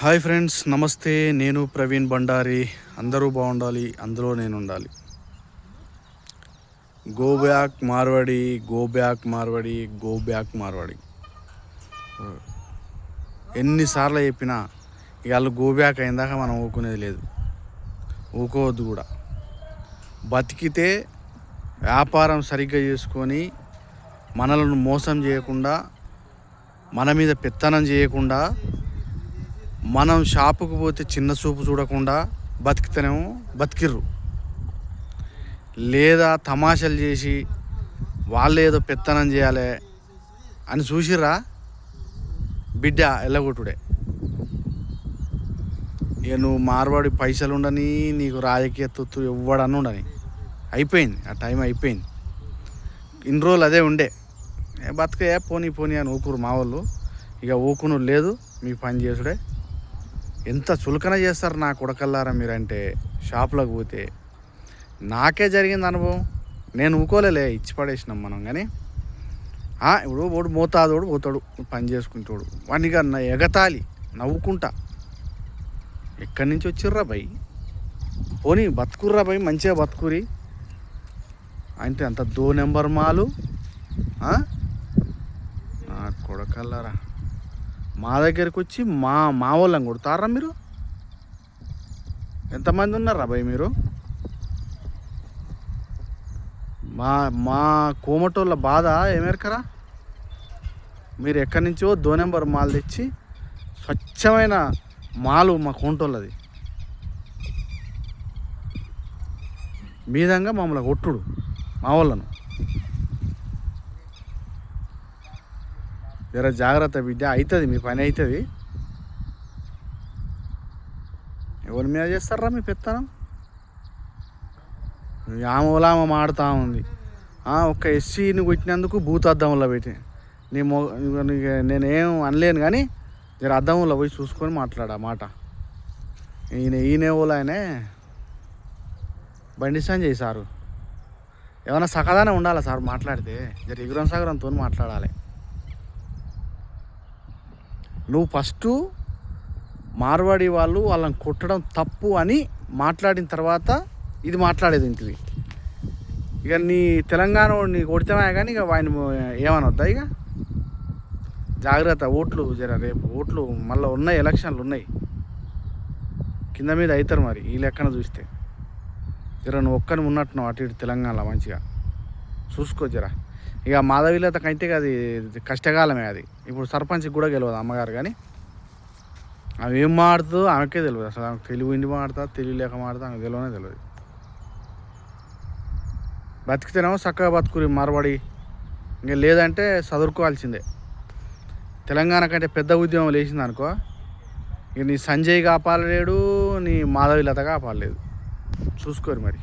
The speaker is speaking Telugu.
హాయ్ ఫ్రెండ్స్ నమస్తే. నేను ప్రవీణ్ బండారి అందరూ బాగుండాలి అందులో నేను ఉండాలి go back Marwadi go back Marwadi go back Marwadi. ఎన్నిసార్లు చెప్పినా ఇక గో బ్యాక్ అయిందాక మనం ఊకునేది లేదు. ఊకోవద్దు కూడా. బతికితే వ్యాపారం సరిగ్గా చేసుకొని మనలను మోసం చేయకుండా మన మీద పెత్తనం చేయకుండా మనం షాపుకు పోతే చిన్న చూపు చూడకుండా బతికితేనేమో బతికిర్రు. లేదా తమాషలు చేసి వాళ్ళు ఏదో పెత్తనం చేయాలి అని చూసిర్రా? బిడ్డ ఎల్లగొట్టుడే. ఇక నువ్వు మార్వాడి పైసలు ఉండని నీకు రాజకీయ తొత్తు ఇవ్వడని ఉండని. అయిపోయింది. ఆ టైం అయిపోయింది. ఇన్ని రోజులు అదే ఉండే. ఏ బతకే పోనీ పోనీ అని ఊకురు మా వాళ్ళు. ఇక ఊకును లేదు మీ పని చేసుడే. ఎంత చులకన చేస్తారు నా కొడకల్లారా మీరంటే షాప్లోకి పోతే. నాకే జరిగింది అనుభవం. నేను ఊకోలేలే ఇచ్చి పడేసినాం మనం కానీ ఇప్పుడు వాడు మోతాదోడు పోతాడు పని చేసుకుంటాడు. వాడిని ఇక ఎగతాలి నవ్వుకుంటా. ఎక్కడి నుంచి వచ్చిర్రా భయ్ పోనీ బతుకుర్రా భయ్ మంచిగా బతుకురి. అంటే అంత దో నెంబర్ మాలు కొడకల్లారా. మా దగ్గరికి వచ్చి మా మా వాళ్ళని కొడతారా మీరు? ఎంతమంది ఉన్నారా భయ్ మీరు? మా మా కోమటోళ్ళ బాధ ఏమేరకరా? మీరు ఎక్కడి నుంచో దో నెంబర్ మాల్ తెచ్చి స్వచ్ఛమైన మాలు మా కోంటోళ్ళది మీదంగా మమ్మల్ని కొట్టుడు మా వాళ్ళను. జర జాగ్రత్త బిడ్డ అవుతుంది మీ పని అవుతుంది ఎవరి మీద చేస్తారా మీ పెత్తనం? ఆమోలామ మాడుతూ ఉంది. ఒక ఒక్క ఎస్సీని కొట్టినందుకు భూత అద్దంలో పెట్టి నీ మొ నేనేం అనలేను కానీ జర అద్దంలో పోయి చూసుకొని మాట్లాడా మాట. ఈయన ఈయనేవోలు ఆయనే బండి సంజయ్ సారు ఏమైనా సకదానే ఉండాలా సార్ మాట్లాడితే? జర ఎగురం సగరంతో మాట్లాడాలి. నువ్వు ఫస్ట్ మార్వాడి వాళ్ళు వాళ్ళని కొట్టడం తప్పు అని మాట్లాడిన తర్వాత ఇది మాట్లాడేది ఇంటివి ఇక నీ తెలంగాణ నీ కొడితేనే కానీ ఇక ఆయన ఏమనొద్దా ఇక? జాగ్రత్త ఓట్లు జర రేపు ఓట్లు మళ్ళీ ఉన్నాయి ఎలక్షన్లు ఉన్నాయి. కింద మీద అవుతారు మరి ఈ లెక్కన చూస్తే. జర నువ్వు ఒక్కని ఉన్నట్టున్నావు అటు ఇటు తెలంగాణలో మంచిగా. చూసుకో జరా. ఇక మాధవీలతకైతే అది కష్టకాలమే అది. ఇప్పుడు సర్పంచ్కి కూడా గెలవదు అమ్మగారు కానీ ఆమె ఏం మాడుతుందో ఆమెకే తెలియదు అసలు ఆమెకు తెలుగు ఇండి మాడతా తెలుగు లేక మాడతా ఆమెకు తెలియనే తెలియదు బతికితేనేమో చక్కగా బతుకురి మరబడి ఇంకా లేదంటే చదువుకోవాల్సిందే తెలంగాణ కంటే పెద్ద ఉద్యమం లేచింది అనుకో ఇక నీ సంజయ్ కాపాడలేడు నీ మాధవిలత కాపాడలేదు. చూసుకోరు మరి.